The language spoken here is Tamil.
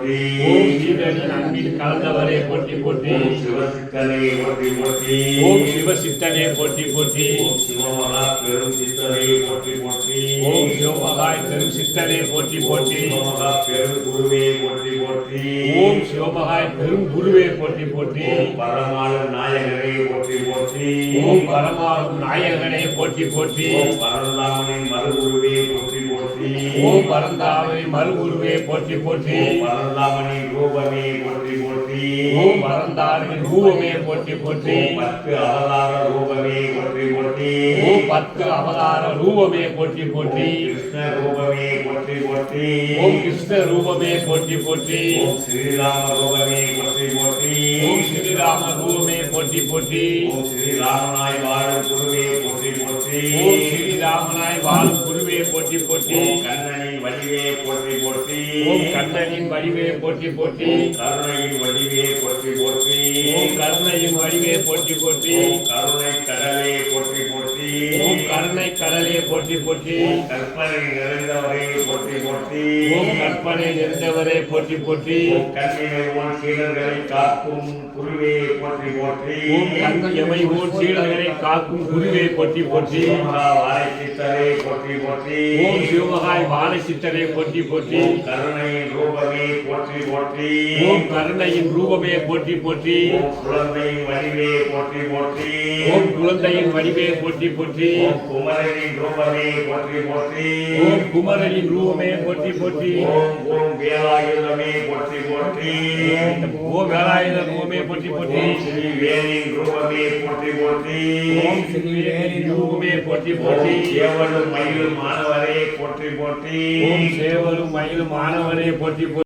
போற்றி. ஓம் சீதனின் அன்பில் கலந்தவரே போற்றி. போற்றி சிவசித்தனை போற்றி போற்றி. ஓம் சிவசித்தனே போற்றி போற்றி சிவமகா பெரும் சித்தனை போற்றி போற்றி. ஓம் சிவமகாய் பெரும் சித்தனே போற்றி போற்றி. சிவமகா பெரும் குருவே போற்றி போற்றி. ஓம் சிவமகாய் பெரும் குருவே போற்றி போற்றி. ஓம் பரமாள நாயகரே போற்றி போற்றி. ஓம் பரமாகும் நாயகனே போற்றி போற்றி. பரந்தாமனின் மறுகுருவே போற்றி ஓம் பரந்தாமை மறுகுருவே போற்றி போற்றி ஓம் பரந்தாமனின் ரூபமே போற்றி போற்றி ஓம் பரந்தாரின் ரூபமே போற்றி போற்றி பத்து அவதார ரூபமே போற்றி போற்றி ஓம் பத்து அவதார ரூபமே போற்றி போற்றி கிருஷ்ண ரூபமே போற்றி போற்றி ஓம் கிருஷ்ண ரூபமே போற்றி போற்றி ஓம் ஸ்ரீராம ரூபமே போற்றி போற்றி ஓம் ஸ்ரீராம ரூபமே போற்றி போற்றி ஓம் ஸ்ரீராமனாய் வாழும் குருவே போற்றி போற்றி ஓம் ஸ்ரீராமனாய் வாழும் குருவே போற்றி போற்றி. கண்ணனின் வடிவே போற்றி போற்றி. ஓம் கண்ணனின் வடிவே போற்றி போற்றி. கருணையின் வடிவே போற்றி போற்றி. ஓம் கருணையின் வடிவே போற்றி போற்றி. கருணை கடலே போற்றி போற்றி. ஓம் கருணை கடலே போற்றி போற்றி. கற்பனை நிறைந்தவரே போற்றி போற்றி ஓம் கற்பனை நிறைந்தவரே போற்றி போற்றி கண்ணினை உன் சீடர்களை காக்கும் குருவே போற்றி போற்றி எமை ஓர் சீடர்களை காக்கும் குருவே போற்றி போற்றி வாழை சித்தரே போற்றி போற்றி ஓம் சிவமகாய் வாழை சித்தரே போற்றி போற்றி கருணையின் ரூபமே போற்றி போற்றி ஓம் கருணையின் ரூபமே போற்றி போற்றி குழந்தையின் வடிவே போற்றி போற்றி ஓம் குழந்தையின் வடிவே போற்றி போற்றி குமரனின் ரூபமே போற்றி போற்றி ஓம் குமரனின் ரூபமே போற்றி போற்றி. ஓம் ஓம் வேலாயுதமே போற்றி போற்றி ஓம் போற்றி போற்றி. ஓம் ஸ்ரீ வேலின் ரூபமே போற்றி போற்றி ஓம் ரூபமே போற்றி ஓம் போற்றி. சேவலும் மயிலும் மாணவரே போற்றி போற்றி. ஓம் சேவலும் மயிலும் மாணவரே போற்றி போற்றி.